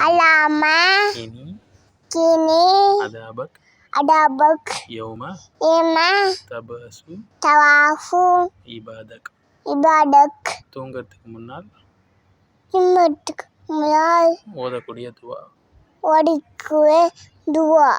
அலாம இனி கினி அதாபக் அடாபக் யௌம இம தபசு தவாஃபு இபாதக் இபாடக் தூங்கறதுக்கு முன்னால் இம்மத்துக்கு முன்னால் ஓதக்கூடிய துவா ஓடிக்குவே துவா